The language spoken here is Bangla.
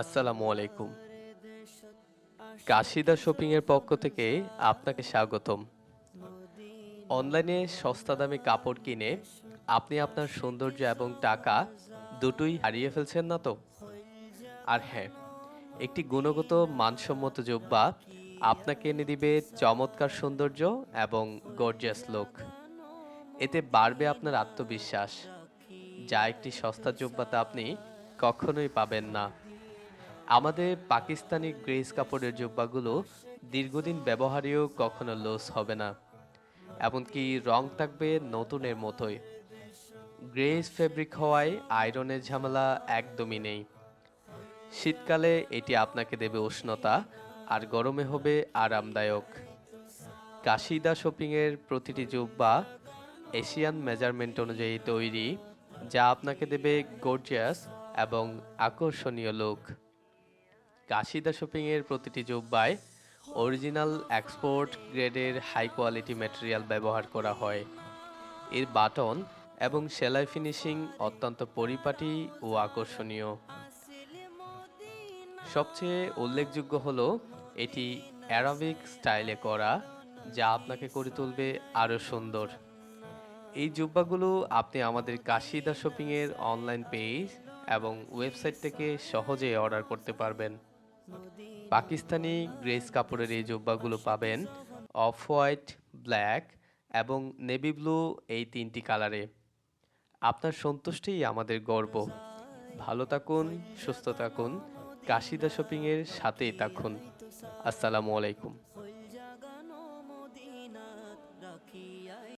আসসালামু আলাইকুম। কাশিদা শপিং এর পক্ষ থেকে আপনাকে স্বাগতম। অনলাইনে সস্তা দামে কাপড় কিনে আপনি আপনার সৌন্দর্য এবং টাকা দুটোই হারিয়ে ফেলছেন না তো? আর হ্যাঁ একটি গুণগত মানসম্মত জুব্বা আপনাকে এনে দিবে চমৎকার সৌন্দর্য এবং গর্জিয়াস লুক এতে বাড়বে আপনার আত্মবিশ্বাস। যা একটি সস্তা জুব্বাতে আপনি কখনোই পাবেন না। আমাদের পাকিস্তানি গ্রেস কাপড়ের জুব্বাগুলো দীর্ঘদিন ব্যবহারেও কখনো লস হবে না, এমনকি রং থাকবে নতুনের মতোই। গ্রেস ফেব্রিক হওয়ায় আয়রনের ঝামেলা একদমই নেই। শীতকালে এটি আপনাকে দেবে উষ্ণতা আর গরমে হবে আরামদায়ক। কাশিদা শপিংয়ের প্রতিটি জুব্বা এশিয়ান মেজারমেন্ট অনুযায়ী তৈরি, যা আপনাকে দেবে গর্জিয়াস এবং আকর্ষণীয় লোক। কাশিদা শপিংয়ের প্রতিটি জুব্বায় অরিজিনাল এক্সপোর্ট গ্রেডের হাই কোয়ালিটি ম্যাটেরিয়াল ব্যবহার করা হয়। এর বাটন এবং সেলাই ফিনিশিং অত্যন্ত পরিপাটি ও আকর্ষণীয়। সবচেয়ে উল্লেখযোগ্য হলো এটি অ্যারাবিক স্টাইলে করা, যা আপনাকে করে তুলবে আরও সুন্দর। এই জুব্বাগুলো আপনি আমাদের কাশিদা শপিংয়ের অনলাইন পেজ এবং ওয়েবসাইট থেকে সহজে অর্ডার করতে পারবেন। পাকিস্তানি গ্রেস কাপড়ের এই জুব্বাগুলো পাবেন অফ হোয়াইট ব্ল্যাক এবং নেভি ব্লু এই তিনটি কালারে। আপনার সন্তুষ্টিই আমাদের গর্ব। ভালো থাকুন, সুস্থ থাকুন, কাশিদা শপিংয়ের সাথেই থাকুন। আসসালামু আলাইকুম।